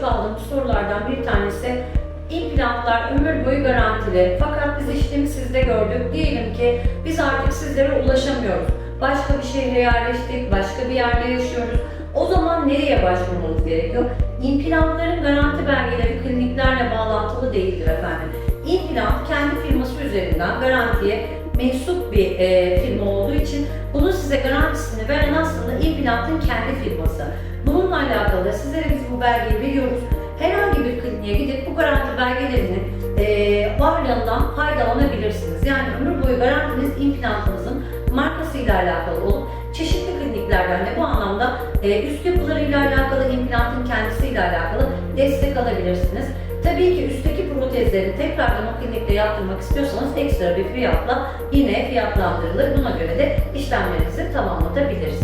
çok aldığım sorulardan bir tanesi implantlar ömür boyu garantili. Fakat biz işlemi sizde gördük. Diyelim ki biz artık sizlere ulaşamıyoruz. Başka bir şehre yerleştik, başka bir yerde yaşıyoruz. O zaman nereye başvurmamız gerekiyor? İmplantların garanti belgeleri kliniklerle bağlantılı değildir efendim. İmplant kendi firması üzerinden garantiye mensup bir e, firma olduğu için bunun size garantisini veren aslında implantın kendi firması belgeyi veriyoruz. Herhangi bir kliniğe gidip bu garanti belgelerinin e, varlığından faydalanabilirsiniz. Yani ömür boyu garantiniz implantınızın markasıyla alakalı olup çeşitli kliniklerden de bu anlamda e, üst yapılarıyla alakalı, implantın kendisiyle alakalı destek alabilirsiniz. Tabii ki üstteki protezleri tekrardan o klinikte yaptırmak istiyorsanız ekstra bir fiyatla yine fiyatlandırılır. Buna göre de işlemlerinizi tamamlayabilirsiniz.